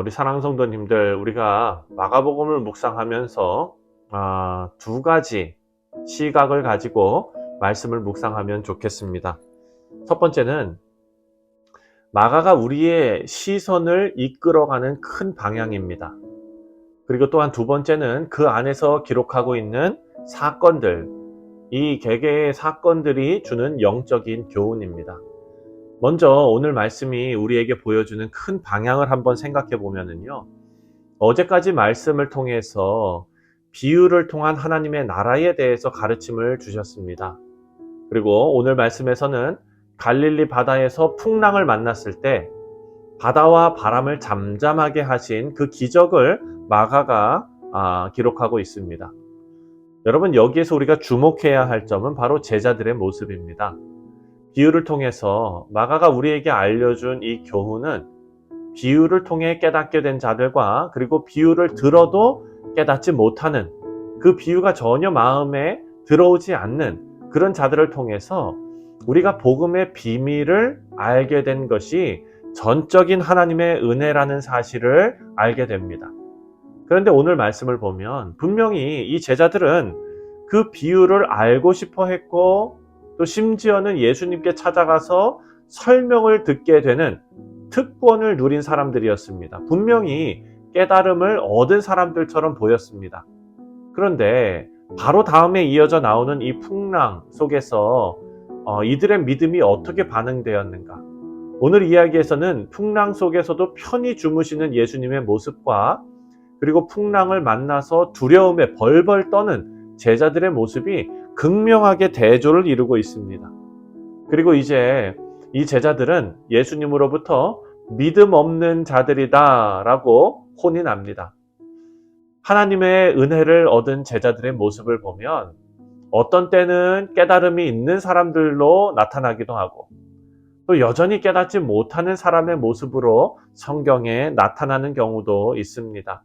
우리 사랑 성도님들, 우리가 마가복음을 묵상하면서 아, 두 가지 시각을 가지고 말씀을 묵상하면 좋겠습니다. 첫 번째는 마가가 우리의 시선을 이끌어가는 큰 방향입니다. 그리고 또한 두 번째는 그 안에서 기록하고 있는 사건들, 이 개개의 사건들이 주는 영적인 교훈입니다. 먼저 오늘 말씀이 우리에게 보여주는 큰 방향을 한번 생각해 보면은요. 어제까지 말씀을 통해서 비유를 통한 하나님의 나라에 대해서 가르침을 주셨습니다. 그리고 오늘 말씀에서는 갈릴리 바다에서 풍랑을 만났을 때 바다와 바람을 잠잠하게 하신 그 기적을 마가가 아, 기록하고 있습니다. 여러분 여기에서 우리가 주목해야 할 점은 바로 제자들의 모습입니다. 비유를 통해서 마가가 우리에게 알려준 이 교훈은 비유를 통해 깨닫게 된 자들과 그리고 비유를 들어도 깨닫지 못하는 그 비유가 전혀 마음에 들어오지 않는 그런 자들을 통해서 우리가 복음의 비밀을 알게 된 것이 전적인 하나님의 은혜라는 사실을 알게 됩니다. 그런데 오늘 말씀을 보면 분명히 이 제자들은 그 비유를 알고 싶어 했고 또 심지어는 예수님께 찾아가서 설명을 듣게 되는 특권을 누린 사람들이었습니다. 분명히 깨달음을 얻은 사람들처럼 보였습니다. 그런데 바로 다음에 이어져 나오는 이 풍랑 속에서 어, 이들의 믿음이 어떻게 반응되었는가? 오늘 이야기에서는 풍랑 속에서도 편히 주무시는 예수님의 모습과 그리고 풍랑을 만나서 두려움에 벌벌 떠는 제자들의 모습이 극명하게 대조를 이루고 있습니다. 그리고 이제 이 제자들은 예수님으로부터 믿음 없는 자들이다 라고 혼이 납니다. 하나님의 은혜를 얻은 제자들의 모습을 보면 어떤 때는 깨달음이 있는 사람들로 나타나기도 하고 또 여전히 깨닫지 못하는 사람의 모습으로 성경에 나타나는 경우도 있습니다.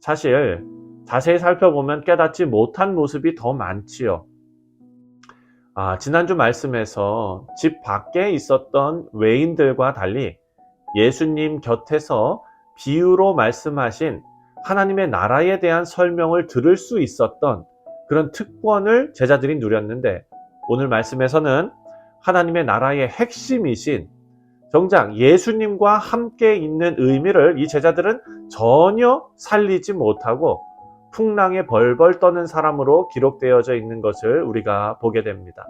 사실 자세히 살펴보면 깨닫지 못한 모습이 더 많지요. 아, 지난주 말씀에서 집 밖에 있었던 외인들과 달리 예수님 곁에서 비유로 말씀하신 하나님의 나라에 대한 설명을 들을 수 있었던 그런 특권을 제자들이 누렸는데 오늘 말씀에서는 하나님의 나라의 핵심이신 정작 예수님과 함께 있는 의미를 이 제자들은 전혀 살리지 못하고 풍랑에 벌벌 떠는 사람으로 기록되어져 있는 것을 우리가 보게 됩니다.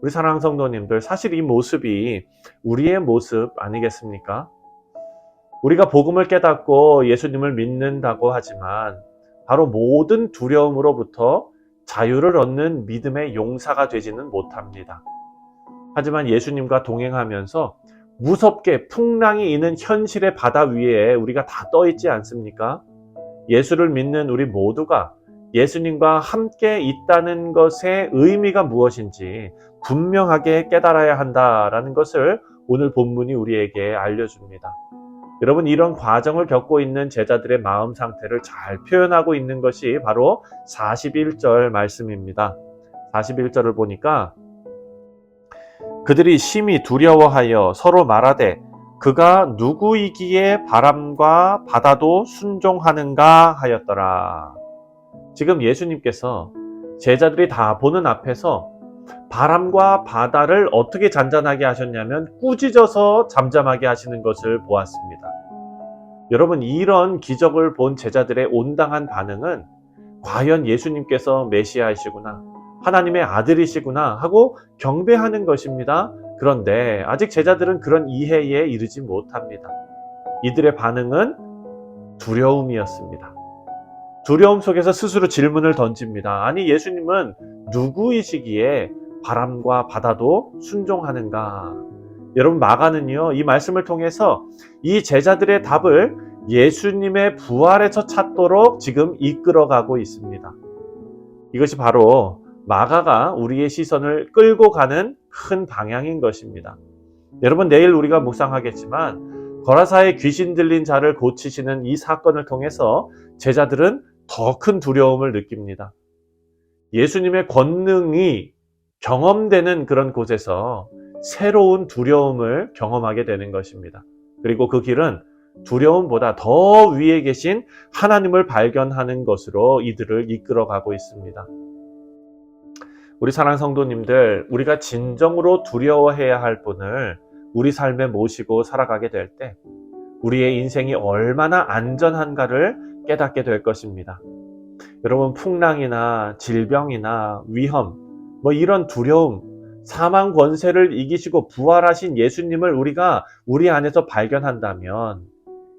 우리 사랑 성도님들, 사실 이 모습이 우리의 모습 아니겠습니까? 우리가 복음을 깨닫고 예수님을 믿는다고 하지만 바로 모든 두려움으로부터 자유를 얻는 믿음의 용사가 되지는 못합니다. 하지만 예수님과 동행하면서 무섭게 풍랑이 있는 현실의 바다 위에 우리가 다 떠 있지 않습니까? 예수를 믿는 우리 모두가 예수님과 함께 있다는 것의 의미가 무엇인지 분명하게 깨달아야 한다라는 것을 오늘 본문이 우리에게 알려줍니다. 여러분, 이런 과정을 겪고 있는 제자들의 마음 상태를 잘 표현하고 있는 것이 바로 41절 말씀입니다. 41절을 보니까 그들이 심히 두려워하여 서로 말하되 그가 누구이기에 바람과 바다도 순종하는가 하였더라. 지금 예수님께서 제자들이 다 보는 앞에서 바람과 바다를 어떻게 잔잔하게 하셨냐면 꾸짖어서 잠잠하게 하시는 것을 보았습니다. 여러분, 이런 기적을 본 제자들의 온당한 반응은 과연 예수님께서 메시아이시구나, 하나님의 아들이시구나 하고 경배하는 것입니다. 그런데 아직 제자들은 그런 이해에 이르지 못합니다. 이들의 반응은 두려움이었습니다. 두려움 속에서 스스로 질문을 던집니다. 아니, 예수님은 누구이시기에 바람과 바다도 순종하는가? 여러분, 마가는요, 이 말씀을 통해서 이 제자들의 답을 예수님의 부활에서 찾도록 지금 이끌어가고 있습니다. 이것이 바로 마가가 우리의 시선을 끌고 가는 큰 방향인 것입니다. 여러분, 내일 우리가 묵상하겠지만, 거라사의 귀신 들린 자를 고치시는 이 사건을 통해서 제자들은 더 큰 두려움을 느낍니다. 예수님의 권능이 경험되는 그런 곳에서 새로운 두려움을 경험하게 되는 것입니다. 그리고 그 길은 두려움보다 더 위에 계신 하나님을 발견하는 것으로 이들을 이끌어가고 있습니다. 우리 사랑 성도님들, 우리가 진정으로 두려워해야 할 분을 우리 삶에 모시고 살아가게 될 때, 우리의 인생이 얼마나 안전한가를 깨닫게 될 것입니다. 여러분, 풍랑이나 질병이나 위험, 뭐 이런 두려움, 사망 권세를 이기시고 부활하신 예수님을 우리가 우리 안에서 발견한다면,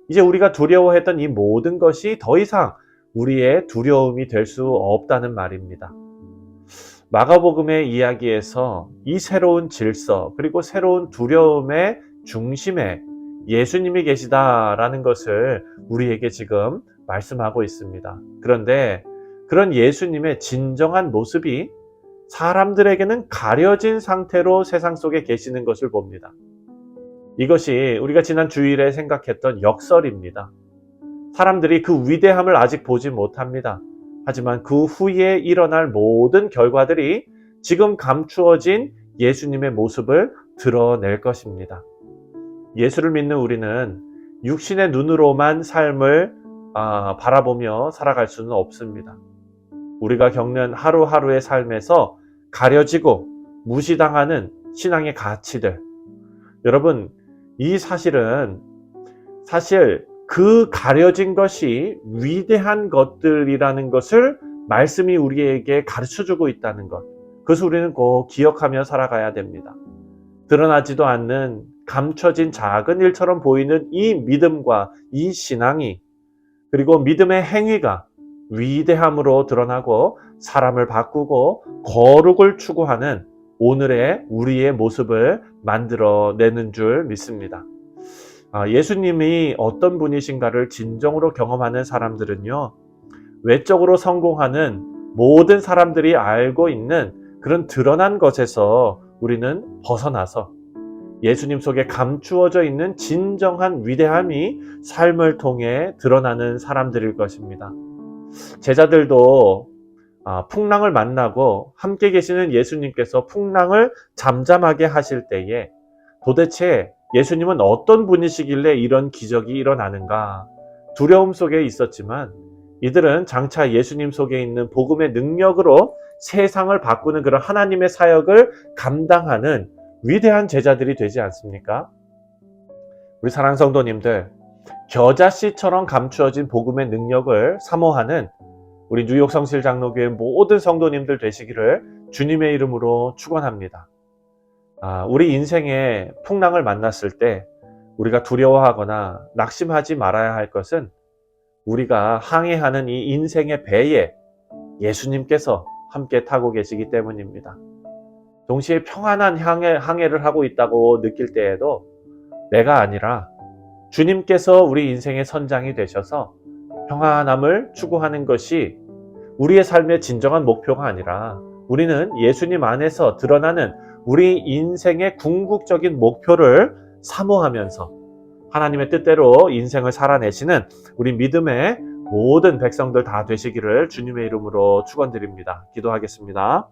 이제 우리가 두려워했던 이 모든 것이 더 이상 우리의 두려움이 될 수 없다는 말입니다. 마가복음의 이야기에서 이 새로운 질서, 그리고 새로운 두려움의 중심에 예수님이 계시다라는 것을 우리에게 지금 말씀하고 있습니다. 그런데 그런 예수님의 진정한 모습이 사람들에게는 가려진 상태로 세상 속에 계시는 것을 봅니다. 이것이 우리가 지난 주일에 생각했던 역설입니다. 사람들이 그 위대함을 아직 보지 못합니다. 하지만 그 후에 일어날 모든 결과들이 지금 감추어진 예수님의 모습을 드러낼 것입니다. 예수를 믿는 우리는 육신의 눈으로만 삶을 아, 바라보며 살아갈 수는 없습니다. 우리가 겪는 하루하루의 삶에서 가려지고 무시당하는 신앙의 가치들. 여러분, 이 사실은 사실 그 가려진 것이 위대한 것들이라는 것을 말씀이 우리에게 가르쳐 주고 있다는 것. 그것을 우리는 꼭 기억하며 살아가야 됩니다. 드러나지도 않는 감춰진 작은 일처럼 보이는 이 믿음과 이 신앙이 그리고 믿음의 행위가 위대함으로 드러나고 사람을 바꾸고 거룩을 추구하는 오늘의 우리의 모습을 만들어내는 줄 믿습니다. 아, 예수님이 어떤 분이신가를 진정으로 경험하는 사람들은요, 외적으로 성공하는 모든 사람들이 알고 있는 그런 드러난 것에서 우리는 벗어나서 예수님 속에 감추어져 있는 진정한 위대함이 삶을 통해 드러나는 사람들일 것입니다. 제자들도 아, 풍랑을 만나고 함께 계시는 예수님께서 풍랑을 잠잠하게 하실 때에 도대체 예수님은 어떤 분이시길래 이런 기적이 일어나는가 두려움 속에 있었지만 이들은 장차 예수님 속에 있는 복음의 능력으로 세상을 바꾸는 그런 하나님의 사역을 감당하는 위대한 제자들이 되지 않습니까? 우리 사랑 성도님들, 겨자씨처럼 감추어진 복음의 능력을 사모하는 우리 뉴욕 성실 장로교회 모든 성도님들 되시기를 주님의 이름으로 축원합니다. 아, 우리 인생에 풍랑을 만났을 때 우리가 두려워하거나 낙심하지 말아야 할 것은 우리가 항해하는 이 인생의 배에 예수님께서 함께 타고 계시기 때문입니다. 동시에 평안한 항해, 항해를 하고 있다고 느낄 때에도 내가 아니라 주님께서 우리 인생의 선장이 되셔서 평안함을 추구하는 것이 우리의 삶의 진정한 목표가 아니라 우리는 예수님 안에서 드러나는 우리 인생의 궁극적인 목표를 사모하면서 하나님의 뜻대로 인생을 살아내시는 우리 믿음의 모든 백성들 다 되시기를 주님의 이름으로 축원드립니다. 기도하겠습니다.